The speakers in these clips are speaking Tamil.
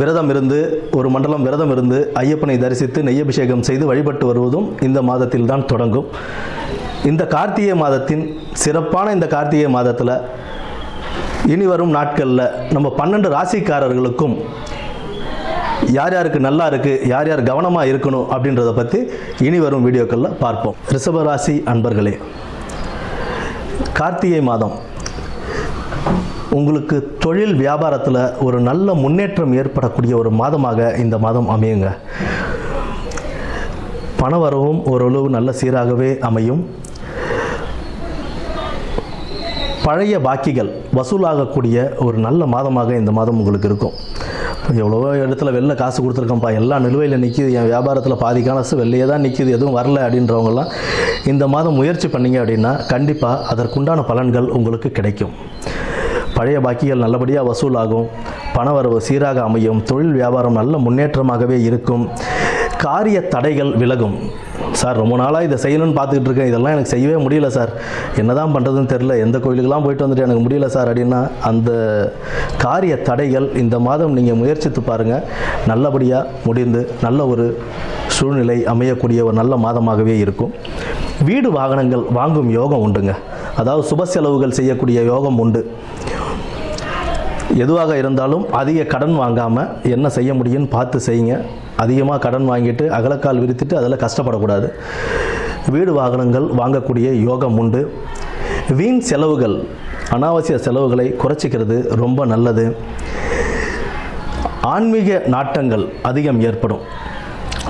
விரதம் இருந்து ஒரு மண்டலம் விரதம் இருந்து ஐயப்பனை தரிசித்து நெய்யபிஷேகம் செய்து வழிபட்டு வருவதும் இந்த மாதத்தில் தான் தொடங்கும். இந்த கார்த்திகை மாதத்தின் சிறப்பான இந்த கார்த்திகை மாதத்தில் இனி வரும் நாட்களில் நம்ம பன்னெண்டு ராசிக்காரர்களுக்கும் யார் யாருக்கு நல்லா இருக்குது யார் யார் கவனமாக இருக்கணும் அப்படின்றத பற்றி இனி வரும் வீடியோக்களில் பார்ப்போம். ரிஷபராசி அன்பர்களே கார்த்திகை மாதம் உங்களுக்கு தொழில் வியாபாரத்தில் ஒரு நல்ல முன்னேற்றம் ஏற்படக்கூடிய ஒரு மாதமாக இந்த மாதம் அமையுங்க. பணவரவும் ஓரளவு நல்ல சீராகவே அமையும். பழைய பாக்கிகள் வசூலாகக்கூடிய ஒரு நல்ல மாதமாக இந்த மாதம் உங்களுக்கு இருக்கும். எவ்வளவோ இடத்துல வெளில காசு கொடுத்துருக்கோம்ப்பா எல்லாம் நிலுவையில் நிற்கிது என் வியாபாரத்தில் பாதி காசு வெளியே தான் நிற்கிது எதுவும் வரல அப்படின்றவங்கலாம் இந்த மாதம் முயற்சி பண்ணிங்க அப்படின்னா கண்டிப்பாக அதற்குண்டான பலன்கள் உங்களுக்கு கிடைக்கும். பழைய பாக்கிகள் நல்லபடியாக வசூலாகும். பணவரவு சீராக அமையும். தொழில் வியாபாரம் நல்ல முன்னேற்றமாகவே இருக்கும். காரிய தடைகள் விலகும். சார் ரொம்ப நாளாக இதை செய்யணும்னு பார்த்துக்கிட்டு இருக்கேன். இதெல்லாம் எனக்கு செய்யவே முடியல சார். என்னதான் பண்ணுறதுன்னு தெரில எந்த கோயிலுக்கெல்லாம் போயிட்டு வந்துட்டு எனக்கு முடியல சார் அப்படின்னா அந்த காரிய தடைகள் இந்த மாதம் நீங்கள் முயற்சித்து பாருங்கள் நல்லபடியாக முடிந்து நல்ல ஒரு சூழ்நிலை அமையக்கூடிய ஒரு நல்ல மாதமாகவே இருக்கும். வீடு வாகனங்கள் வாங்கும் யோகம் உண்டுங்க. அதாவது சுப செலவுகள் செய்யக்கூடிய யோகம் உண்டு. எதுவாக இருந்தாலும் அதிக கடன் வாங்காமல் என்ன செய்ய முடியும்னு பார்த்து செய்யுங்க. அதிகமாக கடன் வாங்கிட்டு அகலக்கால் விரித்துட்டு அதில் கஷ்டப்படக்கூடாது. வீடு வாகனங்கள் வாங்கக்கூடிய யோகம் உண்டு. வீண் செலவுகள் அனாவசிய செலவுகளை குறைச்சிக்கிறது ரொம்ப நல்லது. ஆன்மீக நாட்டங்கள் அதிகம் ஏற்படும்.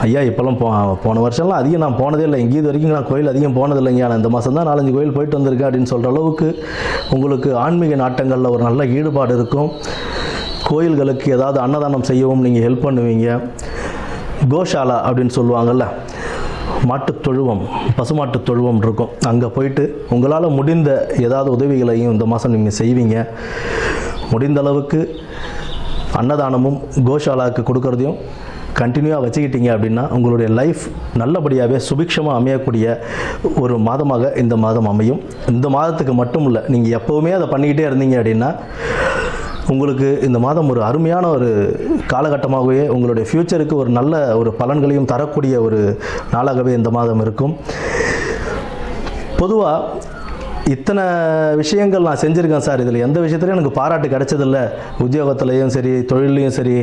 ஐயா இப்போல்லாம் போ போன வருஷம்லாம் அதிகம் நான் போனதே இல்லை. எங்கேயும் இது வரைக்கும் நான் கோயில் அதிகம் போனதில்லைங்க நான் இந்த மாதம் தான் நாலஞ்சு கோயில் போயிட்டு வந்திருக்கேன் அப்படின்னு சொல்கிற அளவுக்கு உங்களுக்கு ஆன்மீக நாட்டங்களில் ஒரு நல்ல ஈடுபாடு இருக்கும். கோயில்களுக்கு ஏதாவது அன்னதானம் செய்யவும் நீங்கள் ஹெல்ப் பண்ணுவீங்க. கோஷாலா அப்படின்னு சொல்லுவாங்கள்ல மாட்டுத் தொழுவம் பசுமாட்டுத் தொழுவம் இருக்கும். அங்கே போயிட்டு உங்களால் முடிந்த ஏதாவது உதவிகளையும் இந்த மாதம் நீங்கள் செய்வீங்க. முடிந்த அளவுக்கு அன்னதானமும் கோஷாலாவுக்கு கொடுக்கறதையும் கண்டினியூவாக வச்சுக்கிட்டீங்க அப்படின்னா உங்களுடைய லைஃப் நல்லபடியாகவே சுபிக்ஷமாக அமையக்கூடிய ஒரு மாதமாக இந்த மாதம் அமையும். இந்த மாதத்துக்கு மட்டும் இல்லை நீங்கள் எப்போவுமே அதை பண்ணிக்கிட்டே இருந்தீங்க அப்படின்னா உங்களுக்கு இந்த மாதம் ஒரு அருமையான ஒரு காலகட்டமாகவே உங்களுடைய ஃப்யூச்சருக்கு ஒரு நல்ல ஒரு பலன்களையும் தரக்கூடிய ஒரு நாளாகவே இந்த மாதம் இருக்கும். பொதுவாக இத்தனை விஷயங்கள் நான் செஞ்சுருக்கேன் சார். இதில் எந்த விஷயத்துலையும் எனக்கு பாராட்டு கிடைச்சதில்ல. உத்தியோகத்துலேயும் சரி தொழிலையும் சரி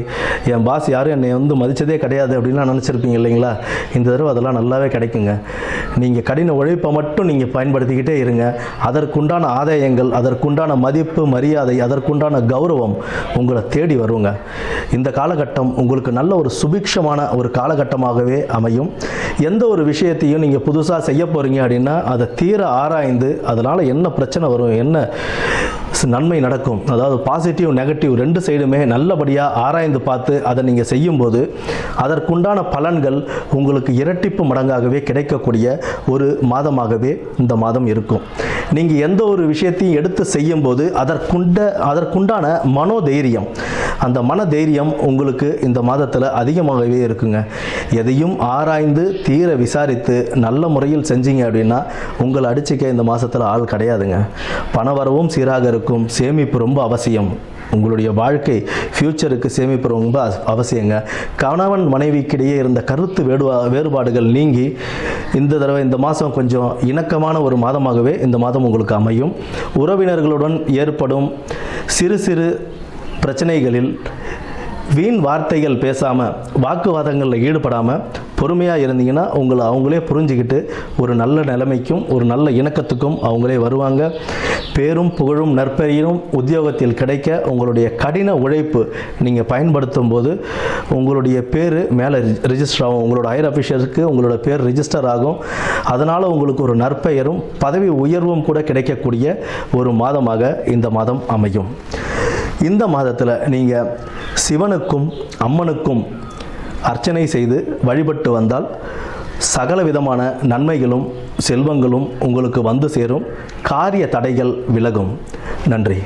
என் பாஸ் யாரும் என்னை வந்து மதித்ததே கிடையாது அப்படின்லாம் நினச்சிருப்பீங்க இல்லைங்களா? இந்த தடவை அதெல்லாம் நல்லாவே கிடைக்குங்க. நீங்கள் கடின உழைப்பை மட்டும் நீங்கள் பயன்படுத்திக்கிட்டே இருங்க. அதற்குண்டான ஆதாயங்கள் அதற்குண்டான மதிப்பு மரியாதை அதற்குண்டான கௌரவம் உங்களை தேடி வருங்க. இந்த காலகட்டம் உங்களுக்கு நல்ல ஒரு சுபிக்ஷமான ஒரு காலகட்டமாகவே அமையும். எந்த ஒரு விஷயத்தையும் நீங்கள் புதுசாக செய்ய போகிறீங்க அப்படின்னா அதை தீர ஆராய்ந்து அதனால் என்ன பிரச்சனை வரும் என்ன நன்மை நடக்கும். அதாவது பாசிட்டிவ் நெகட்டிவ் ரெண்டு சைடுமே நல்லபடியாக ஆராய்ந்து பார்த்து அதை நீங்கள் செய்யும்போது அதற்குண்டான பலன்கள் உங்களுக்கு இரட்டிப்பு மடங்காகவே கிடைக்கக்கூடிய ஒரு மாதமாகவே இந்த மாதம் இருக்கும். நீங்கள் எந்த ஒரு விஷயத்தையும் எடுத்து செய்யும்போது அதற்குண்ட அதற்குண்டான மனோதைரியம். அந்த மன தைரியம் உங்களுக்கு இந்த மாதத்தில் அதிகமாகவே இருக்குங்க. எதையும் ஆராய்ந்து தீர விசாரித்து நல்ல முறையில் செஞ்சீங்க அப்படின்னா உங்களை அடிச்சுக்க இந்த மாதத்தில் ஆள் கிடையாதுங்க. பண வரவும் சீராக இருக்கும். சேமிப்பு ரொம்ப அவசியம். உங்களுடைய வாழ்க்கை ஃப்யூச்சருக்கு சேமிப்பு ரொம்ப அவசியங்க. கணவன் மனைவிக்கிடையே இருந்த கருத்து வேடுவா வேறுபாடுகள் நீங்கி இந்த தடவை இந்த மாதம் கொஞ்சம் இணக்கமான ஒரு மாதமாகவே இந்த மாதம் உங்களுக்கு அமையும். உறவினர்களுடன் ஏற்படும் சிறு சிறு பிரச்சனைகளில் வீண் வார்த்தைகள் பேசாமல் வாக்குவாதங்களில் ஈடுபடாமல் பொறுமையாக இருந்தீங்கன்னா உங்களை அவங்களே புரிஞ்சுக்கிட்டு ஒரு நல்ல நிலைமைக்கும் ஒரு நல்ல இணக்கத்துக்கும் அவங்களே வருவாங்க. பேரும் புகழும் நற்பெயரும் உத்தியோகத்தில் கிடைக்க உங்களுடைய கடின உழைப்பு நீங்கள் பயன்படுத்தும் போது உங்களுடைய பேர் மேலே ரிஜிஸ்டர் ஆகும். உங்களோட ஹையர் அஃபிஷியலுக்கு உங்களோட பேர் ரிஜிஸ்டர் ஆகும். அதனால் உங்களுக்கு ஒரு நற்பெயரும் பதவி உயர்வும் கூட கிடைக்கக்கூடிய ஒரு மாதமாக இந்த மாதம் அமையும். இந்த மாதத்தில் நீங்கள் சிவனுக்கும் அம்மனுக்கும் அர்ச்சனை செய்து வழிபட்டு வந்தால் சகல விதமான நன்மைகளும் செல்வங்களும் உங்களுக்கு வந்து சேரும். காரிய தடைகள் விலகும். நன்றி.